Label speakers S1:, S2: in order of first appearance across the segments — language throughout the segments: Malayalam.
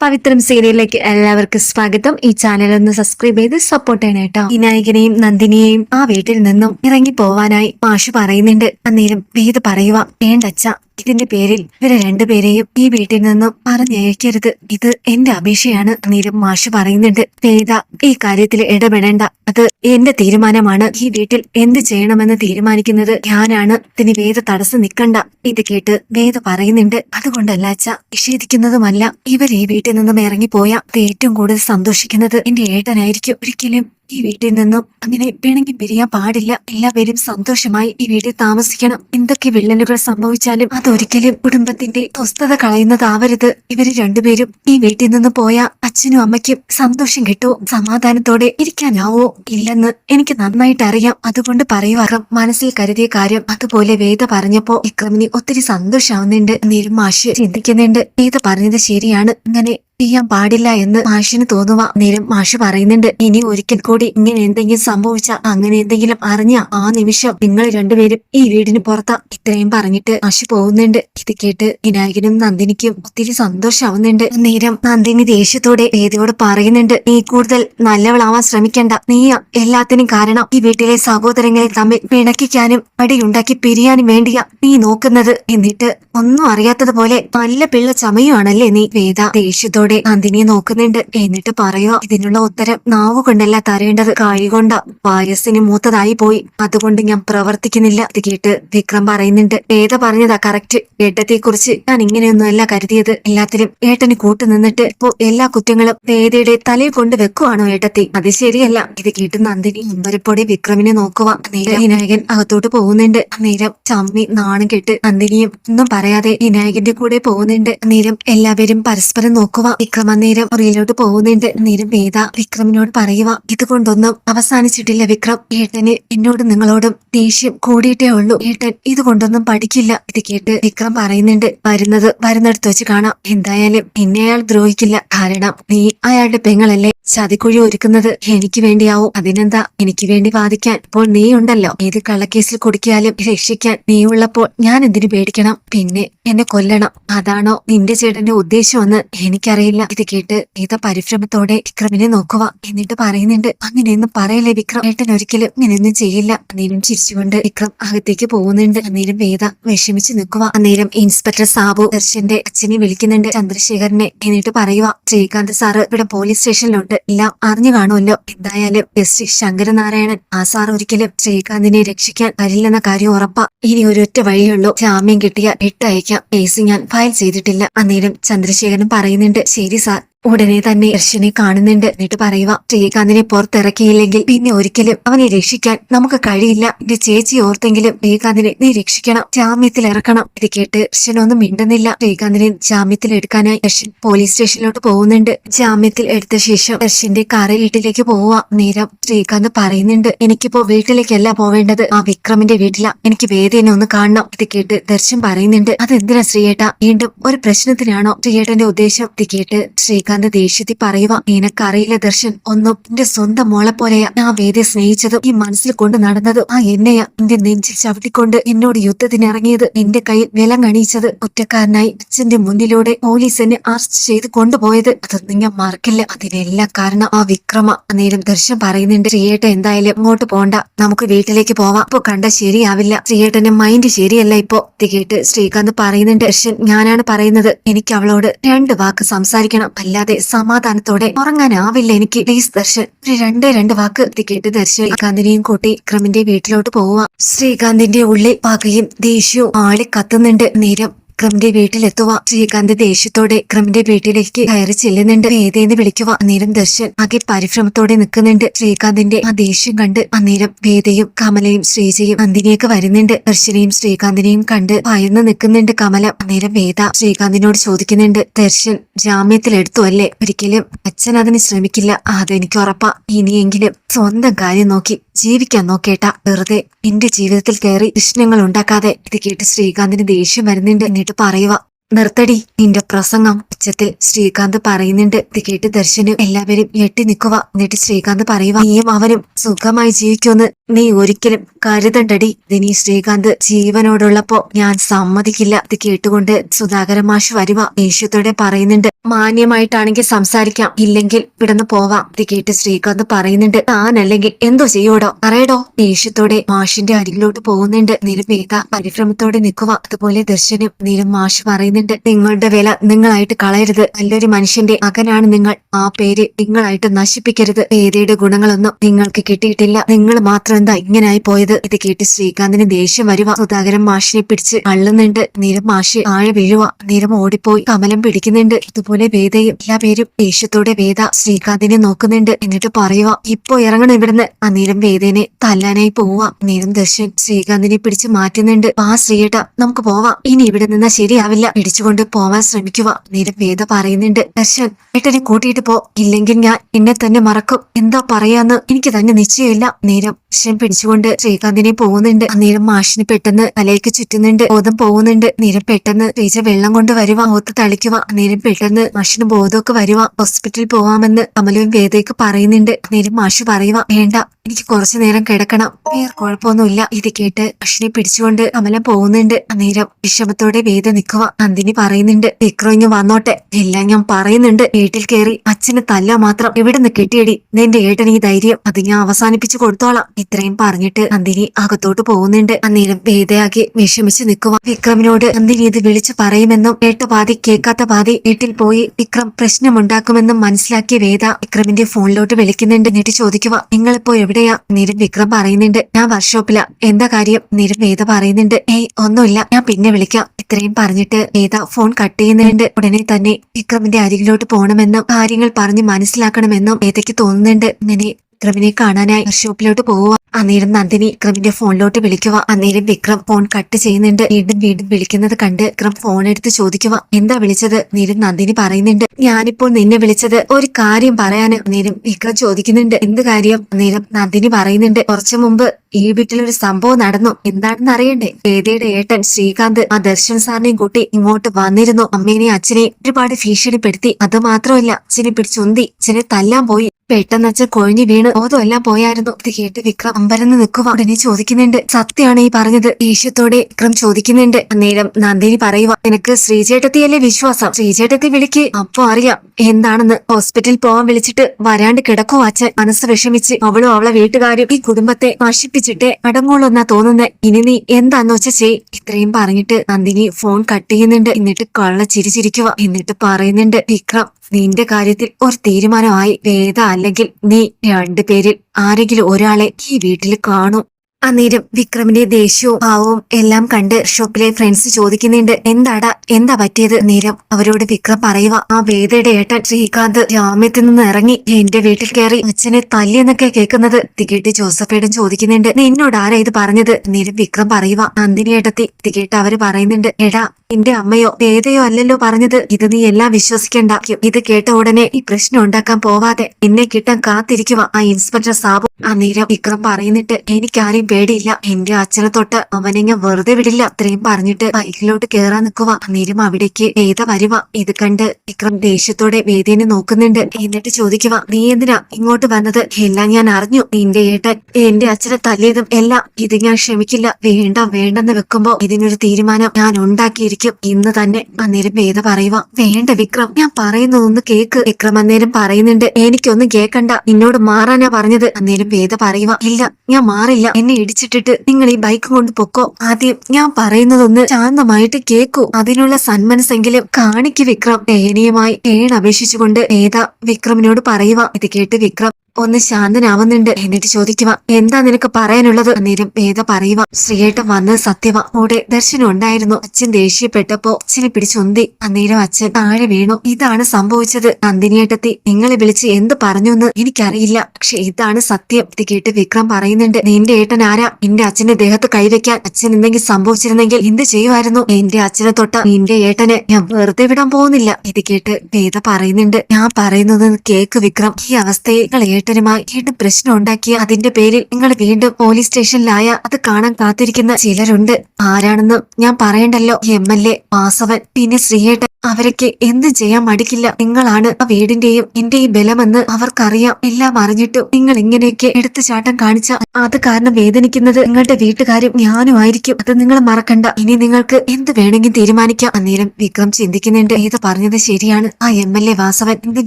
S1: പവിത്രം സീരിയലിലേക്ക് എല്ലാവർക്കും സ്വാഗതം. ഈ ചാനൽ ഒന്ന് സബ്സ്ക്രൈബ് ചെയ്ത് സപ്പോർട്ട് ചെയ്യണം കേട്ടോ വിനായകനെയും നന്ദിനിയെയും ആ വീട്ടിൽ നിന്നും ഇറങ്ങി പോവാനായി മാഷു പറയുന്നുണ്ട്. അന്നേരം വേദ പറയുക വേണ്ടച്ച ഇതിന്റെ പേരിൽ ഇവരെ രണ്ടുപേരെയും ഈ വീട്ടിൽ നിന്നും പറഞ്ഞയക്കരുത് ഇത് എന്റെ അപേക്ഷയാണ് അന്നേരം മാഷ് പറയുന്നുണ്ട്. വേദ ഈ കാര്യത്തിൽ ഇടപെടേണ്ട. അത് എന്റെ തീരുമാനമാണ്. ഈ വീട്ടിൽ എന്ത് ചെയ്യണമെന്ന് തീരുമാനിക്കുന്നത് ഞാനാണ്. ഇതിന് വേദ തടസ്സം നിൽക്കണ്ട. ഇത് കേട്ട് വേദ പറയുന്നുണ്ട്. അതുകൊണ്ടല്ല അച്ഛ നിഷേധിക്കുന്നതുമല്ല. ഇവർ ഈ വീട്ടിൽ നിന്നും ഇറങ്ങിപ്പോയ അത് ഏറ്റവും കൂടുതൽ സന്തോഷിക്കുന്നത് എന്റെ ഏട്ടനായിരിക്കും. ഒരിക്കലും ഈ വീട്ടിൽ നിന്നും അങ്ങനെ പിണങ്ങി പിരിയാൻ പാടില്ല. എല്ലാവരും സന്തോഷമായി ഈ വീട്ടിൽ താമസിക്കണം. എന്തൊക്കെ വിള്ളലുകൾ സംഭവിച്ചാലും അതൊരിക്കലും കുടുംബത്തിന്റെ സ്വസ്ഥത കളയുന്നതാവരുത്. ഇവർ രണ്ടുപേരും ഈ വീട്ടിൽ നിന്ന് പോയ അച്ഛനും അമ്മയ്ക്കും സന്തോഷം കിട്ടുമോ സമാധാനത്തോടെ ഇരിക്കാനാവോ? ഇല്ലെന്ന് എനിക്ക് നന്നായിട്ട് അറിയാം. അതുകൊണ്ട് പറയുവാറും മനസ്സിൽ കരുതിയ കാര്യം അതുപോലെ വേദ പറഞ്ഞപ്പോ വിക്രമിന് ഒത്തിരി സന്തോഷാവുന്നുണ്ട്. നിർമാഷ് മാഷ് ചിന്തിക്കുന്നുണ്ട്. വേദ പറഞ്ഞത് ശരിയാണ്. അങ്ങനെ ചെയ്യാൻ പാടില്ല എന്ന് മാഷിന് തോന്നുക നേരം മാഷ് പറയുന്നുണ്ട് ഇനി ഒരിക്കൽ കൂടി ഇങ്ങനെ എന്തെങ്കിലും സംഭവിച്ച അങ്ങനെ എന്തെങ്കിലും അറിഞ്ഞ ആ നിമിഷം നിങ്ങൾ രണ്ടുപേരും ഈ വീടിന് പുറത്താ. ഇത്രയും പറഞ്ഞിട്ട് മാഷ് പോകുന്നുണ്ട്. ഇത് കേട്ട് വിനായകനും നന്ദിനിക്കും ഒത്തിരി സന്തോഷാവുന്നുണ്ട്. നേരം നന്ദിനി ദേഷ്യത്തോടെ വേദിയോട് പറയുന്നുണ്ട് നീ കൂടുതൽ നല്ലവളാവാൻ ശ്രമിക്കണ്ട. നീ എല്ലാത്തിനും കാരണം. ഈ വീട്ടിലെ സഹോദരങ്ങളെ തമ്മിൽ പിണക്കിക്കാനും അടിയുണ്ടാക്കി പിരിയാനും വേണ്ടിയ നീ നോക്കുന്നത്. എന്നിട്ട് ഒന്നും അറിയാത്തതുപോലെ നല്ല പിള്ള ചമയുവാണല്ലേ നീ വേദ. ദേഷ്യത്തോടെ നന്ദിനിയെ നോക്കുന്നുണ്ട്. എന്നിട്ട് പറയോ ഇതിനുള്ള ഉത്തരം നാവ് കൊണ്ടല്ല തരേണ്ടത്. കായി കൊണ്ട. വയസ്സിന് മൂത്തതായി പോയി. അതുകൊണ്ട് ഞാൻ പ്രവർത്തിക്കുന്നില്ല. ഇത് കേട്ട് വിക്രം പറയുന്നുണ്ട്. വേദ പറഞ്ഞതാ? കറക്റ്റ്. ഏട്ടത്തെ കുറിച്ച് ഞാൻ ഇങ്ങനെയൊന്നുമല്ല കരുതിയത്. എല്ലാത്തിലും ഏട്ടന് കൂട്ടു നിന്നിട്ട് ഇപ്പോ എല്ലാ കുറ്റങ്ങളും വേദയുടെ തലയിൽ കൊണ്ട് വെക്കുവാണോ ഏട്ടത്തെ? അത് ശരിയല്ല. ഇത് കേട്ട് നന്ദിനി അമ്പരപ്പോടെ വിക്രമിനെ നോക്കുക നേരം വിനായകൻ അകത്തോട്ട് പോകുന്നുണ്ട്. നേരം ചമ്മി നാണം കെട്ട് നന്ദിനിയും ഒന്നും പറയാതെ വിനായകന്റെ കൂടെ പോകുന്നുണ്ട്. നേരം എല്ലാവരും പരസ്പരം നോക്കുക വിക്രമ നേരം മുറിയിലോട്ട് പോകുന്നുണ്ട്. നേരം വേദ വിക്രമിനോട് പറയുക ഇതുകൊണ്ടൊന്നും അവസാനിച്ചിട്ടില്ല വിക്രം. ഏട്ടന് എന്നോട് നിങ്ങളോടും ദേഷ്യം കൂടിയിട്ടേ ഉള്ളൂ. ഏട്ടൻ ഇതുകൊണ്ടൊന്നും പഠിക്കില്ല. ഇത് കേട്ട് വിക്രം പറയുന്നുണ്ട് വരുന്നത് വരുന്നിടത്ത് വെച്ച് കാണാം. എന്തായാലും പിന്നെ അയാൾ ദ്രോഹിക്കില്ല. കാരണം നീ അയാളുടെ പെങ്ങളല്ലേ. ചതിക്കുഴി ഒരുക്കുന്നത് എനിക്ക് വേണ്ടിയാവും. അതിനെന്താ എനിക്ക് വേണ്ടി വാദിക്കാൻ? ഇപ്പോൾ നീ ഉണ്ടല്ലോ. ഏത് കള്ളക്കേസിൽ കുടിക്കാലും രക്ഷിക്കാൻ നീ ഉള്ളപ്പോൾ ഞാൻ എന്തിനു പേടിക്കണം? പിന്നെ എന്നെ കൊല്ലണം. അതാണോ നിന്റെ ചേട്ടന്റെ ഉദ്ദേശമെന്ന് എനിക്കറിയില്ല. ഇത് കേട്ട് ഗീത പരിഭ്രമത്തോടെ വിക്രമിനെ നോക്കുക എന്നിട്ട് പറയുന്നുണ്ട് അങ്ങനെയൊന്നും പറയല്ലേ വിക്രം? ഏട്ടൻ ഒരിക്കലും ഇങ്ങനെയൊന്നും ചെയ്യില്ല. അന്നേരം ചിരിച്ചുകൊണ്ട് വിക്രം അകത്തേക്ക് പോകുന്നുണ്ട്. അന്നേരം വേദ വിഷമിച്ച് നിൽക്കുക അന്നേരം ഇൻസ്പെക്ടർ സാബു ദർശന്റെ അച്ഛനെ വിളിക്കുന്നുണ്ട്. ചന്ദ്രശേഖരനെ എന്നിട്ട് പറയുക ശ്രീകാന്ത് സാറ് ഇവിടെ പോലീസ് സ്റ്റേഷനിലുണ്ട്. എല്ലാം അറിഞ്ഞു കാണുമല്ലോ. എന്തായാലും എസ് ശങ്കരനാരായണൻ. ആ സാർ ഒരിക്കലും ശ്രീകാന്തിനെ രക്ഷിക്കാൻ വരില്ലെന്ന കാര്യം ഉറപ്പാ. ഇനി ഒരൊറ്റ വഴിയുള്ളൂ. ജാമ്യം കിട്ടിയ ഇട്ടയക്കാം കേസ് ഞാൻ ഫയൽ ചെയ്തിട്ടില്ല. അന്നേരം ചന്ദ്രശേഖരൻ പറയുന്നുണ്ട് ശരി സാർ. ഉടനെ തന്നെ ദർശനെ കാണുന്നുണ്ട്. എന്നിട്ട് പറയുക ശ്രീകാന്തിനെ പുറത്തിറക്കിയില്ലെങ്കിൽ പിന്നെ ഒരിക്കലും അവനെ രക്ഷിക്കാൻ നമുക്ക് കഴിയില്ല. എന്റെ ചേച്ചി ഓർത്തെങ്കിലും ശ്രീകാന്തിനെ നീ രക്ഷിക്കണം ജാമ്യത്തിൽ ഇറക്കണം. ഇത് കേട്ട് ദർശനൊന്നും മിണ്ടുന്നില്ല. ശ്രീകാന്തിനെ ജാമ്യത്തിൽ എടുക്കാനായി ദർശൻ പോലീസ് സ്റ്റേഷനിലോട്ട് പോകുന്നുണ്ട്. ജാമ്യത്തിൽ എടുത്ത ശേഷം ദർശന്റെ കാറിൽ വീട്ടിലേക്ക് പോവുക നേരം ശ്രീകാന്ത് പറയുന്നുണ്ട് എനിക്കിപ്പോ വീട്ടിലേക്കല്ല പോവേണ്ടത്. ആ വിക്രമിന്റെ വീട്ടിലാ. എനിക്ക് വേദനെ ഒന്ന് കാണണം. ഇത് കേട്ട് ദർശൻ പറയുന്നുണ്ട് അതെന്തിനാ ശ്രീയേട്ട? വീണ്ടും ഒരു പ്രശ്നത്തിനാണോ ശ്രീയേട്ടന്റെ ഉദ്ദേശം? ഇത് കേട്ട് ശ്രീകാന്ത് ദേഷ്യത്തിൽ പറയുക നിനക്കറിയില്ല ദർശൻ ഒന്നൊപ്പിന്റെ സ്വന്തം മോളെ പോലെയാ. ഞാൻ വേദിയെ സ്നേഹിച്ചതും ഈ മനസ്സിൽ കൊണ്ട് നടന്നതും ആ എന്നെയാ. എന്റെ നെഞ്ചിൽ ചവിട്ടിക്കൊണ്ട് എന്നോട് യുദ്ധത്തിന് ഇറങ്ങിയത് എന്റെ കയ്യിൽ വില കണിയിച്ചത് കുറ്റക്കാരനായി അച്ഛന്റെ മുന്നിലൂടെ പോലീസ് എന്നെ അറസ്റ്റ് ചെയ്ത് കൊണ്ടുപോയത്. അതൊന്നും ഞാൻ മറക്കില്ല. അതിനെല്ലാം കാരണം ആ വിക്രമ. അന്നേരം ദർശൻ പറയുന്നുണ്ട് ശ്രീയേട്ട എന്തായാലും ഇങ്ങോട്ട് പോണ്ട. നമുക്ക് വീട്ടിലേക്ക് പോവാം. ഇപ്പൊ കണ്ട ശരിയാവില്ല. ശ്രീയേട്ടന്റെ മൈൻഡ് ശരിയല്ല ഇപ്പോ. കേട്ട് ശ്രീകാന്ത് പറയുന്നുണ്ട് ദർശൻ ഞാനാണ് പറയുന്നത്. എനിക്ക് അവളോട് രണ്ട് വാക്ക് സംസാരിക്കണം. അല്ലാതെ സമാധാനത്തോടെ ഉറങ്ങാനാവില്ല എനിക്ക്. പ്ലീസ് ദർശൻ രണ്ട് രണ്ട് വാക്ക് ഇത് കേട്ട് ദർശൻ ശ്രീകാന്തിനെയും കൂട്ടി വിക്രമിന്റെ വീട്ടിലോട്ട് പോവാം ശ്രീകാന്തിന്റെ ഉള്ളിൽ പകയും ദേഷ്യവും ആളി കത്തുന്നുണ്ട് നേരം വിക്രമിന്റെ വീട്ടിലെത്തുക ശ്രീകാന്ത് ദേഷ്യത്തോടെ ക്രമിന്റെ വീട്ടിലേക്ക് കയറി ചെല്ലുന്നുണ്ട്. വേദയെന്ന് വിളിക്കുക അന്നേരം ദർശൻ ആകെ പരിഭ്രമത്തോടെ നിൽക്കുന്നുണ്ട്. ശ്രീകാന്തിന്റെ ആ ദേഷ്യം കണ്ട് അന്നേരം വേദയും കമലയും ശ്രീജയും നന്ദിനിയൊക്കെ വരുന്നുണ്ട്. ദർശനെയും ശ്രീകാന്തിനെയും കണ്ട് ഭയന്ന് നിൽക്കുന്നുണ്ട് കമല. അന്നേരം വേദ ശ്രീകാന്തിനോട് ചോദിക്കുന്നുണ്ട് ദർശൻ ജാമ്യത്തിൽ എടുത്തു അല്ലേ? ഒരിക്കലും അച്ഛൻ അതിന് ശ്രമിക്കില്ല. അതെനിക്ക് ഉറപ്പാ. ഇനിയെങ്കിലും സ്വന്തം കാര്യം നോക്കി ജീവിക്കാൻ നോക്കേട്ട. വെറുതെ എന്റെ ജീവിതത്തിൽ കയറി പ്രശ്നങ്ങൾ ഉണ്ടാക്കാതെ ഇത് കേട്ട് ശ്രീകാന്തിന് ദേഷ്യം വരുന്നുണ്ട്. എന്നിട്ട് പറയുക നിർത്തടി നിന്റെ പ്രസംഗം ഉച്ചത്തിൽ ശ്രീകാന്ത് പറയുന്നുണ്ട്. ഇത് കേട്ട് ദർശനും എല്ലാവരും ഞെട്ടി നിൽക്കുക എന്നിട്ട് ശ്രീകാന്ത് പറയുക നീയും അവനും സുഖമായി ജീവിക്കുമെന്ന് നീ ഒരിക്കലും കരുതണ്ടടി. ദിനി ശ്രീകാന്ത് ജീവനോടുള്ളപ്പോ ഞാൻ സമ്മതിക്കില്ല. ഇത് കേട്ടുകൊണ്ട് സുധാകര മാഷ് വരുവ. ദേഷ്യത്തോടെ പറയുന്നുണ്ട്. മാന്യമായിട്ടാണെങ്കിൽ സംസാരിക്കാം. ഇല്ലെങ്കിൽ ഇവിടുന്ന് പോവാം. ഇത് കേട്ട് ശ്രീകാന്ത് പറയുന്നുണ്ട്. താനല്ലെങ്കിൽ എന്തോ ചെയ്യോടോ? പറയടോ. ദേഷ്യത്തോടെ മാഷിന്റെ അരികിലോട്ട് പോകുന്നുണ്ട്. നിരുപേത പരിഭ്രമത്തോടെ നിൽക്കുക. അതുപോലെ ദർശനം നിരും മാഷ് പറയുന്നുണ്ട്. നിങ്ങളുടെ വില നിങ്ങളായിട്ട് കളയരുത്. നല്ലൊരു മനുഷ്യന്റെ മകനാണ് നിങ്ങൾ. ആ പേര് നിങ്ങളായിട്ട് നശിപ്പിക്കരുത്. പേരയുടെ ഗുണങ്ങളൊന്നും നിങ്ങൾക്ക് കിട്ടിയിട്ടില്ല. നിങ്ങൾ മാത്രം എന്താ ഇങ്ങനായി പോയത്? ഇത് കേട്ട് ശ്രീകാന്തിന് ദേഷ്യം വരുവ. സുധാകരൻ മാഷിനെ പിടിച്ച് അള്ളുന്നുണ്ട്. നീരം മാഷി താഴെ വീഴുവ. നീരം ഓടിപ്പോയി കമലം പിടിക്കുന്നുണ്ട്. ഇതുപോലെ വേദയും എല്ലാ പേരും ദേഷ്യത്തോടെ വേദ ശ്രീകാന്തിനെ നോക്കുന്നുണ്ട്. എന്നിട്ട് പറയുക ഇപ്പൊ ഇറങ്ങണം ഇവിടുന്ന്. ആ നീരം വേദേനെ തല്ലാനായി പോവാ. നീരം ദർശൻ ശ്രീകാന്തിനെ പിടിച്ച് മാറ്റുന്നുണ്ട്. ആ ശ്രീയേട്ട നമുക്ക് പോവാം. ഇനി ഇവിടെ നിന്നാ ശരിയാവില്ല. പിടിച്ചുകൊണ്ട് പോവാൻ ശ്രമിക്കുക നീരം വേദ പറയുന്നുണ്ട്. ദർശൻ ഏട്ടനെ കൂട്ടിയിട്ട് പോ. ഇല്ലെങ്കിൽ ഞാൻ എന്നെ തന്നെ മറക്കും. എന്താ പറയാന്ന്? എനിക്ക് തന്നെ നിശ്ചയമില്ല. നേരം ദർശൻ പിടിച്ചുകൊണ്ട് ശ്രീകാന്തിനെ പോകുന്നുണ്ട്. അന്നേരം മാഷിന് പെട്ടെന്ന് തലയ്ക്ക് ചുറ്റുന്നുണ്ട്. ബോധം പോകുന്നുണ്ട്. നേരം പെട്ടെന്ന് ടീച്ചർ വെള്ളം കൊണ്ട് വരുവ. ഓത്ത് തളിക്കുക നേരം പെട്ടെന്ന് മാഷിന് ബോധമൊക്കെ വരുവ. ഹോസ്പിറ്റലിൽ പോവാമെന്ന് കമലും വേദയ്ക്ക് പറയുന്നുണ്ട്. നേരം മാഷ് പറയുക വേണ്ട എനിക്ക് കുറച്ചു നേരം കിടക്കണം. വേറെ കുഴപ്പമൊന്നുമില്ല. ഇത് കേട്ട് മാഷിനെ പിടിച്ചുകൊണ്ട് കമല പോകുന്നുണ്ട്. അന്നേരം വിഷമത്തോടെ വേദ നിൽക്കുക നന്ദിനി പറയുന്നുണ്ട് വിക്രോ ഇങ്ങ് വന്നോട്ടെ. എല്ലാം ഞാൻ പറയുന്നുണ്ട്. വീട്ടിൽ കയറി അച്ഛന് തല്ല മാത്രം. എവിടെ നിന്ന് കിട്ടിയടി? നിന്റെ ഏട്ടൻ ഈ ധൈര്യം. അത് ഞാൻ അവസാനിപ്പിച്ചു കൊടുത്തോളാം. ഇത്രയും പറഞ്ഞിട്ട് നന്ദിനി അകത്തോട്ട് പോകുന്നുണ്ട്. അന്നേരം വേദയാക്കി വിഷമിച്ച് നിൽക്കുക വിക്രമിനോട് നന്ദിനി ഇത് വിളിച്ചു പറയുമെന്നും കേട്ട പാതി കേൾക്കാത്ത പാതി വീട്ടിൽ പോയി വിക്രം പ്രശ്നമുണ്ടാക്കുമെന്നും മനസ്സിലാക്കിയ വേദ വിക്രമിന്റെ ഫോണിലോട്ട് വിളിക്കുന്നുണ്ട്. എന്നിട്ട് ചോദിക്കുക നിങ്ങളിപ്പോ എവിടെയാ? നിരം വിക്രം പറയുന്നുണ്ട് ഞാൻ വർക്ക്ഷോപ്പില. എന്താ കാര്യം? നേരം വേദ പറയുന്നുണ്ട് ഏയ് ഒന്നുമില്ല. ഞാൻ പിന്നെ വിളിക്കാം. ഇത്രയും പറഞ്ഞിട്ട് വേദ ഫോൺ കട്ട് ചെയ്യുന്നുണ്ട്. ഉടനെ തന്നെ വിക്രമിന്റെ അരികിലോട്ട് പോകണമെന്നും കാര്യങ്ങൾ പറഞ്ഞ് മനസ്സിലാക്കണമെന്നും വേദയ്ക്ക് തോന്നുന്നുണ്ട്. ഇങ്ങനെ വിക്രമിനെ കാണാനായി ഷോപ്പിലോട്ട് പോവുക. അന്നേരം നന്ദിനി വിക്രമിന്റെ ഫോണിലോട്ട് വിളിക്കുക. അന്നേരം വിക്രം ഫോൺ കട്ട് ചെയ്യുന്നുണ്ട്. വീണ്ടും വീണ്ടും വിളിക്കുന്നത് കണ്ട് വിക്രം ഫോൺ എടുത്ത് ചോദിക്കുക എന്താ വിളിച്ചത്? നേരം നന്ദിനി പറയുന്നുണ്ട് ഞാനിപ്പോൾ നിന്നെ വിളിച്ചത് ഒരു കാര്യം പറയാന്. നേരം വിക്രം ചോദിക്കുന്നുണ്ട് എന്ത് കാര്യം? നേരം നന്ദിനി പറയുന്നുണ്ട് കുറച്ചു മുമ്പ് ഈ വീട്ടിൽ ഒരു സംഭവം നടന്നു. എന്താണെന്ന് അറിയണ്ടേ? വേദയുടെ ഏട്ടൻ ശ്രീകാന്ത് ആ ദർശൻ സാറിനെയും കൂട്ടി ഇങ്ങോട്ട് വന്നിരുന്നു. അമ്മേനെയും അച്ഛനെയും ഒരുപാട് ഭീഷണിപ്പെടുത്തി. അത് മാത്രമല്ല അച്ഛനെ പിടിച്ചുന്തി അച്ഛനെ തല്ലാൻ പോയി. പെട്ടെന്ന് അച്ഛൻ കൊഴിഞ്ഞു വീണ് ബോധം എല്ലാം പോയായിരുന്നു. ഇത് കേട്ട് വിക്രം അമ്പരന്ന് നിൽക്കുക ഉടനെ ചോദിക്കുന്നുണ്ട്. സത്യമാണ് ഈ പറഞ്ഞത്. ദേഷ്യത്തോടെ വിക്രം ചോദിക്കുന്നുണ്ട്. അന്നേരം നന്ദിനി പറയുക നിനക്ക് ശ്രീചേട്ടത്തിയല്ലേ വിശ്വാസം? ശ്രീചേട്ടത്തി വിളിക്ക്. അപ്പൊ അറിയാം. എന്താണെന്ന്? ഹോസ്പിറ്റലിൽ പോവാൻ വിളിച്ചിട്ട് വരാണ്ട് കിടക്കോ അച്ഛൻ. മനസ്സ് വിഷമിച്ച് അവളും അവളെ വീട്ടുകാരും ഈ കുടുംബത്തെ നശിപ്പിച്ചിട്ട് അടങ്ങോളൊന്നാ തോന്നുന്നത് ഇനി നീ എന്താന്ന് വെച്ച ചെയ്. ഇത്രയും പറഞ്ഞിട്ട് നന്ദിനി ഫോൺ കട്ട് ചെയ്യുന്നുണ്ട്. എന്നിട്ട് കള്ള ചിരിച്ചിരിക്കുക എന്നിട്ട് പറയുന്നുണ്ട് വിക്രം നിന്റെ കാര്യത്തിൽ ഒരു തീരുമാനമായി വേദ അല്ലെങ്കിൽ നീ രണ്ടുപേരിൽ ആരെങ്കിലും ഒരാളെ ഈ വീട്ടിൽ കാണും. അന്നേരം വിക്രമിന്റെ ദേഷ്യവും ഭാവവും എല്ലാം കണ്ട് ഷോപ്പിലെ ഫ്രണ്ട്സ് ചോദിക്കുന്നുണ്ട് എന്താടാ എന്താ പറ്റിയത്? നേരം അവരോട് വിക്രം പറയുക ആ വേദയുടെ ഏട്ടൻ ശ്രീകാന്ത് ജാമ്യത്തിൽ നിന്ന് ഇറങ്ങി എന്റെ വീട്ടിൽ കയറി അച്ഛനെ തല്ലിയെന്നൊക്കെ കേൾക്കുന്നത്. തികേട്ട് ജോസഫേടൻ ചോദിക്കുന്നുണ്ട് നിന്നോട് ആരാ ഇത് പറഞ്ഞത്? നേരം വിക്രം പറയുക നന്ദിനി ഏട്ടത്തി. തികേട്ട് അവർ പറയുന്നുണ്ട് എടാ എന്റെ അമ്മയോ വേദയോ അല്ലല്ലോ പറഞ്ഞത്. ഇത് നീ എല്ലാം വിശ്വസിക്കേണ്ട. ഇത് കേട്ട ഉടനെ ഈ പ്രശ്നം ഉണ്ടാക്കാൻ പോവാതെ. എന്നെ കിട്ടാൻ കാത്തിരിക്കുക ആ ഇൻസ്പെക്ടർ സാബു. അന്നേരം വിക്രം പറയുന്നിട്ട് എനിക്കാരെയും പേടിയില്ല. എന്റെ അച്ഛനെ തൊട്ട് അവനെ ഞാൻ വെറുതെ വിടില്ല. അത്രയും പറഞ്ഞിട്ട് ബൈക്കിലോട്ട് കേറാൻ നിൽക്കുക അന്നേരം അവിടേക്ക് വേദ വരുവ? ഇത് കണ്ട് വിക്രം ദേഷ്യത്തോടെ വേദേനെ നോക്കുന്നുണ്ട്. എന്നിട്ട് ചോദിക്കുക നീ എന്തിനാ ഇങ്ങോട്ട് വന്നത്? എല്ലാം ഞാൻ അറിഞ്ഞു. നിന്റെ ഏട്ടൻ എന്റെ അച്ഛനെ തല്ലിയതും എല്ലാം ഇത് ഞാൻ ക്ഷമിക്കില്ല. വേണ്ട വേണ്ടെന്ന് വെക്കുമ്പോ ഇതിനൊരു തീരുമാനം ഞാൻ ഉണ്ടാക്കിയിരിക്കും. ഇന്ന് തന്നെ അന്നേരം വേദ പറയുക വേണ്ട വിക്രം ഞാൻ പറയുന്നതൊന്ന് കേക്ക്. വിക്രം അന്നേരം പറയുന്നുണ്ട് എനിക്കൊന്നും കേക്കണ്ട. നിന്നോട് മാറാനാ പറഞ്ഞത്. അന്നേരം വേദ പറയുക ഇല്ല ഞാൻ മാറില്ല. എന്നെ ഇടിച്ചിട്ടിട്ട് നിങ്ങൾ ഈ ബൈക്ക് കൊണ്ട് പൊക്കോ? ആദ്യം ഞാൻ പറയുന്നതൊന്ന് ശാന്തമായിട്ട് കേക്കൂ. അതിനുള്ള സന്മനസ്സെങ്കിലും കാണിക്ക് വിക്രം. ദയനീയമായി ഏണപേക്ഷിച്ചുകൊണ്ട് ഏതാ വിക്രമിനോട് പറയുക ഇത് കേട്ട് വിക്രം ഒന്ന് ശാന്തനാവുന്നുണ്ട്. എന്നിട്ട് ചോദിക്കുക എന്താ നിനക്ക് പറയാനുള്ളത്? അന്നേരം വേദ പറയുക ശ്രീയേട്ടൻ വന്ന് സത്യവ. കൂടെ ദർശനം ഉണ്ടായിരുന്നു. അച്ഛൻ ദേഷ്യപ്പെട്ടപ്പോ അച്ഛനെ പിടിച്ചൊന്തി. അന്നേരം അച്ഛൻ താഴെ വീണു. ഇതാണ് സംഭവിച്ചത്. നന്ദിനിയേട്ടത്തി നിങ്ങളെ വിളിച്ച് എന്ത് പറഞ്ഞു എന്ന് എനിക്കറിയില്ല. പക്ഷെ ഇതാണ് സത്യം. ഇത് കേട്ട് വിക്രം പറയുന്നുണ്ട് നിന്റെ ഏട്ടൻ ആരാ? എന്റെ അച്ഛന്റെ ദേഹത്ത് കൈവയ്ക്കാൻ അച്ഛൻ എന്തെങ്കിലും സംഭവിച്ചിരുന്നെങ്കിൽ എന്ത് ചെയ്യുമായിരുന്നു? എന്റെ അച്ഛനെ തൊട്ട നിന്റെ ഏട്ടനെ ഞാൻ വെറുതെ വിടാൻ പോകുന്നില്ല. ഇത് കേട്ട് വേദ പറയുന്നുണ്ട് ഞാൻ പറയുന്നത് കേക്ക് വിക്രം. ഈ അവസ്ഥയിൽ ഏട്ടനുമായി വീണ്ടും പ്രശ്നം ഉണ്ടാക്കിയ അതിന്റെ പേരിൽ നിങ്ങൾ വീണ്ടും പോലീസ് സ്റ്റേഷനിലായ അത് കാണാൻ കാത്തിരിക്കുന്ന ചിലരുണ്ട്. ആരാണെന്ന് ഞാൻ പറയണ്ടല്ലോ. എം എൽ എ വാസവൻ പിന്നെ ശ്രീയേട്ടൻ. അവരൊക്കെ എന്ത് ചെയ്യാൻ മടിക്കില്ല. നിങ്ങളാണ് ആ വീടിന്റെയും എന്റെയും ബലമെന്ന് അവർക്കറിയാം. എല്ലാം അറിഞ്ഞിട്ടും നിങ്ങൾ ഇങ്ങനെയൊക്കെ എടുത്തു ചാട്ടം കാണിച്ച അത് കാരണം വേദനിക്കുന്നത് നിങ്ങളുടെ വീട്ടുകാരും ഞാനും ആയിരിക്കും. അത് നിങ്ങൾ മറക്കണ്ട. ഇനി നിങ്ങൾക്ക് എന്ത് വേണമെങ്കിൽ തീരുമാനിക്കാം. അന്നേരം വിക്രം ചിന്തിക്കുന്നുണ്ട്. ഇത് പറഞ്ഞത് ശരിയാണ്? ആ എം എൽ എ വാസവൻ എന്തും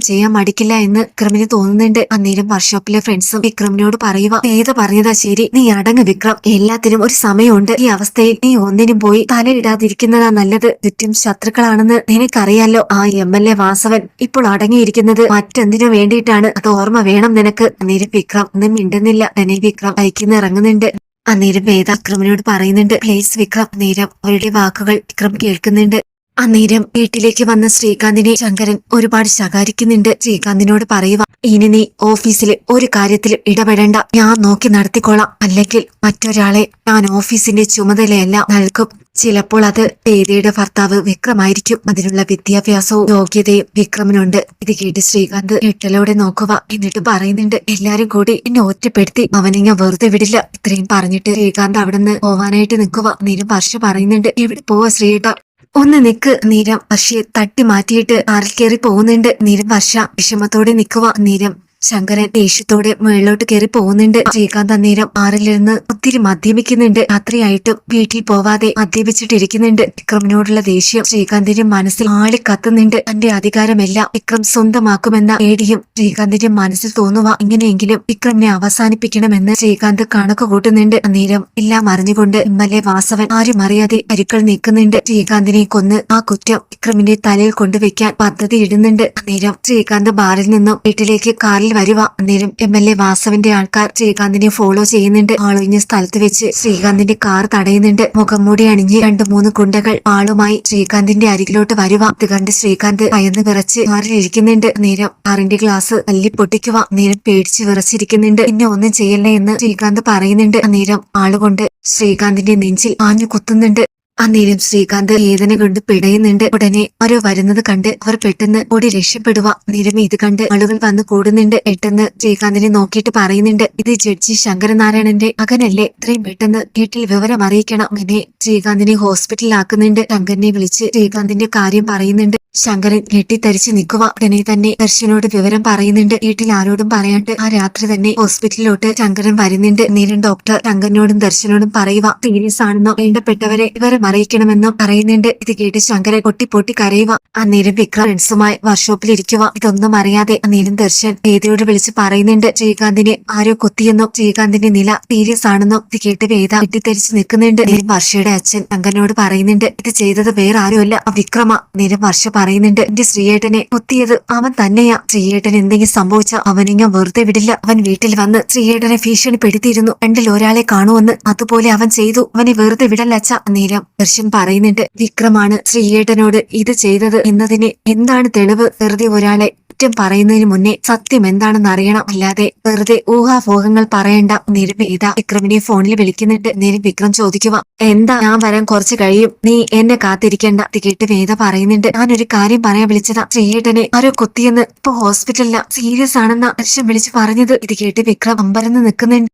S1: ചെയ്യാൻ മടിക്കില്ല എന്ന് വിക്രമിന് തോന്നുന്നുണ്ട്. അന്നേരം വർക്ക്ഷോപ്പിലെ ഫ്രണ്ട്സും വിക്രമിനോട് പറയുക ഏത് പറഞ്ഞതാ ശരി? നീ അടങ്ങ് വിക്രം. എല്ലാത്തിനും ഒരു സമയമുണ്ട്. ഈ അവസ്ഥയിൽ നീ ഒന്നിനും പോയി തലയിടാതിരിക്കുന്നതാ നല്ലത്. ചുറ്റും ശത്രുക്കളാണെന്ന് നിനക്കറിയാലോ ആ എം എൽ എ വാസവൻ ഇപ്പോൾ അടങ്ങിയിരിക്കുന്നത് മറ്റെന്തിനു വേണ്ടിയിട്ടാണ്? അത് ഓർമ്മ വേണം നിനക്ക്. അന്നേരം വിക്രം ഒന്നും മിണ്ടുന്നില്ല. തന്നെ വിക്രം ബൈക്കിൽ ഇറങ്ങുന്നുണ്ട്. അന്നേരം വേദ അക്രമിനോട് പറയുന്നുണ്ട്. പ്ലീസ് വിക്രം നേരം അവരുടെ വാക്കുകൾ വിക്രം കേൾക്കുന്നുണ്ട്. അന്നേരം വീട്ടിലേക്ക് വന്ന ശ്രീകാന്തിനെ ശങ്കരൻ ഒരുപാട് ശകാരിക്കുന്നുണ്ട്. ശ്രീകാന്തിനോട് പറയുക ഇനി നീ ഓഫീസിൽ ഒരു കാര്യത്തിൽ ഇടപെടേണ്ട. ഞാൻ നോക്കി നടത്തിക്കോളാം. അല്ലെങ്കിൽ മറ്റൊരാളെ ഞാൻ ഓഫീസിന്റെ ചുമതലയല്ല നൽകും. ചിലപ്പോൾ അത് വേദിയുടെ ഭർത്താവ് വിക്രമായിരിക്കും. അതിനുള്ള വിദ്യാഭ്യാസവും യോഗ്യതയും വിക്രമിനുണ്ട്. ഇത് കേട്ട് ശ്രീകാന്ത് ഞെട്ടലോടെ നോക്കുക എന്നിട്ട് പറയുന്നുണ്ട് എല്ലാരും കൂടി എന്നെ ഒറ്റപ്പെടുത്തി. അവനെ ഞാൻ വെറുതെ വിടില്ല. ഇത്രയും പറഞ്ഞിട്ട് ശ്രീകാന്ത് അവിടെ നിന്ന് പോവാനായിട്ട് നിൽക്കുക നീരം വർഷ പറയുന്നുണ്ട് എവിടെ പോവാ ശ്രീയേട്ട? ഒന്ന് നിക്ക് നീരം. പക്ഷേ തട്ടി മാറ്റിയിട്ട് കാറിൽ കയറി പോകുന്നുണ്ട്. നീരം വർഷ. വിഷമത്തോടെ നിൽക്കുക നീരം. ശങ്കരൻ ദേഷ്യത്തോടെ മുകളിലോട്ട് കയറി പോകുന്നുണ്ട്. ശ്രീകാന്ത് അന്നേരം ആറിലിരുന്ന് ഒത്തിരി മദ്യപിക്കുന്നുണ്ട്. രാത്രിയായിട്ടും വീട്ടിൽ പോവാതെ മദ്യപിച്ചിട്ടിരിക്കുന്നുണ്ട്. വിക്രമിനോടുള്ള ദേഷ്യം ശ്രീകാന്തിന്റെ മനസ്സിൽ ആളി കത്തുന്നുണ്ട്. തന്റെ അധികാരമെല്ലാം വിക്രം സ്വന്തമാക്കുമെന്ന പേടിയും ശ്രീകാന്തിന്റെ മനസ്സിൽ തോന്നുക ഇങ്ങനെയെങ്കിലും വിക്രമിനെ അവസാനിപ്പിക്കണമെന്ന് ശ്രീകാന്ത് കണക്ക് കൂട്ടുന്നുണ്ട്. അന്നേരം എല്ലാം അറിഞ്ഞുകൊണ്ട് എം എൽ എ വാസവൻ ആരും അറിയാതെ അരുക്കൾ നീക്കുന്നുണ്ട് ശ്രീകാന്തിനെ കൊന്ന് ആ കുറ്റം വിക്രമിന്റെ തലയിൽ കൊണ്ടുവയ്ക്കാൻ പദ്ധതി ഇടുന്നുണ്ട് അന്നേരം ശ്രീകാന്ത് ബാറിൽ നിന്നും വീട്ടിലേക്ക് കാറിൽ വരുക അന്നേരം എം എൽ എ വാസവിന്റെ ആൾക്കാർ ശ്രീകാന്തിനെ ഫോളോ ചെയ്യുന്നുണ്ട്. ആളൊഴിഞ്ഞ സ്ഥലത്ത് വെച്ച് ശ്രീകാന്തിന്റെ കാർ തടയുന്നുണ്ട്. മുഖം മൂടി അണിഞ്ഞ് രണ്ട് മൂന്ന് കുണ്ടകൾ ആളുമായി ശ്രീകാന്തിന്റെ അരികിലോട്ട് വരുക ഇത് കണ്ട് ശ്രീകാന്ത് ഭയന്ന് വിറച്ച് മാറിയിരിക്കുന്നുണ്ട് നേരം കാറിന്റെ ഗ്ലാസ് തല്ലി പൊട്ടിക്കുക നേരം പേടിച്ച് വിറച്ചിരിക്കുന്നുണ്ട്. പിന്നെ ഒന്നും ചെയ്യല്ലേ എന്ന് ശ്രീകാന്ത് പറയുന്നുണ്ട്. നേരം ആളുകൊണ്ട് ശ്രീകാന്തിന്റെ നെഞ്ചിൽ ആഞ്ഞു കുത്തുന്നുണ്ട്. അന്നേരം ശ്രീകാന്ത് വേദന കൊണ്ട് പിടയുന്നുണ്ട്. ഉടനെ ആരോ വരുന്നത് കണ്ട് അവർ പെട്ടെന്ന് ഓടി രക്ഷപ്പെടുക. നിരം ഇത് കണ്ട് ആളുകൾ വന്ന് കൂടുന്നുണ്ട്. പെട്ടെന്ന് ശ്രീകാന്തിനെ നോക്കിയിട്ട് പറയുന്നുണ്ട് ഇത് ജഡ്ജി ശങ്കരനാരായണന്റെ മകനല്ലേ? ഇത്രയും പെട്ടെന്ന് വീട്ടിൽ വിവരം അറിയിക്കണം. അങ്ങനെ ശ്രീകാന്തിനെ ഹോസ്പിറ്റലിലാക്കുന്നുണ്ട്. ശങ്കരനെ വിളിച്ച് ശ്രീകാന്തിന്റെ കാര്യം പറയുന്നുണ്ട്. ശങ്കരൻ ഞെട്ടിത്തരിച്ച് നിൽക്കുക ഉടനെ തന്നെ ദർശനോട് വിവരം പറയുന്നുണ്ട്. വീട്ടിൽ ആരോടും പറയാണ്ട് ആ രാത്രി തന്നെ ഹോസ്പിറ്റലിലോട്ട് ശങ്കരൻ വരുന്നുണ്ട്. നേരം ഡോക്ടർ ശങ്കരനോടും ദർശനോടും പറയുക സീരിയസ് ആണെന്നോ? വേണ്ടപ്പെട്ടവരെ വിവരം അറിയിക്കണമെന്നും പറയുന്നുണ്ട്. ഇത് കേട്ട് ശങ്കരൻ പൊട്ടി പൊട്ടി കരയുക അന്നേരം വിക്രം ഫ്രണ്ട്സുമായി വർക്ക്ഷോപ്പിൽ ഇരിക്കുക ഇതൊന്നും അറിയാതെ അന്നേരം ദർശൻ വേദയോട് വിളിച്ച് പറയുന്നുണ്ട് ശ്രീകാന്തിനെ ആരോ കൊത്തിയെന്നും? ശ്രീകാന്തിന്റെ നില സീരിയസ് ആണെന്നും? ഇത് കേട്ട് വേദ വെട്ടിത്തെരിച്ച് നിൽക്കുന്നുണ്ട്. നേരം വർഷയുടെ അച്ഛൻ ശങ്കരനോട് പറയുന്നുണ്ട് ഇത് ചെയ്തത് വേറെ ആരുമല്ല ആ വിക്രമ. നേരം വർഷ പറയുന്നുണ്ട്. എന്റെ ശ്രീയേട്ടനെ കുത്തിയത് അവൻ തന്നെയാ. ശ്രീയേട്ടൻ എന്തെങ്കിലും സംഭവിച്ച അവനെ ഞാൻ വെറുതെ വിടില്ല. അവൻ വീട്ടിൽ വന്ന് ശ്രീയേട്ടനെ ഭീഷണിപ്പെടുത്തിയിരുന്നു. രണ്ടിൽ ഒരാളെ കാണുമെന്ന് അതുപോലെ അവൻ ചെയ്തു. അവനെ വെറുതെ വിടല്ലച്ച നേരം ദർശൻ പറയുന്നുണ്ട് വിക്രമാണ് ശ്രീയേട്ടനോട് ഇത് ചെയ്തത് എന്നതിന് എന്താണ് തെളിവ്? വെറുതെ ഒരാളെ കുറ്റം പറയുന്നതിന് മുന്നേ സത്യം എന്താണെന്ന് അറിയണം. അല്ലാതെ വെറുതെ ഊഹാഭോഗങ്ങൾ പറയണ്ട. നിരുപേത വിക്രമിനെ ഫോണിൽ വിളിക്കുന്നുണ്ട്. നേരം വിക്രം ചോദിക്കുക എന്താ? ഞാൻ വരാൻ കുറച്ച് കഴിയും. നീ എന്നെ കാത്തിരിക്കേണ്ട. കേട്ട് വേദ പറയുന്നുണ്ട് ഞാനൊരു കാര്യം പറയാൻ വിളിച്ചതാ. ശ്രീയേട്ടനെ ആരോ കൊത്തിയെന്ന് ഇപ്പൊ ഹോസ്പിറ്റലില സീരിയസ് ആണെന്ന അച്ഛൻ വിളിച്ചു പറഞ്ഞത്. ഇത് കേട്ട് വിക്രം അമ്പരന്ന് നിൽക്കുന്നുണ്ട്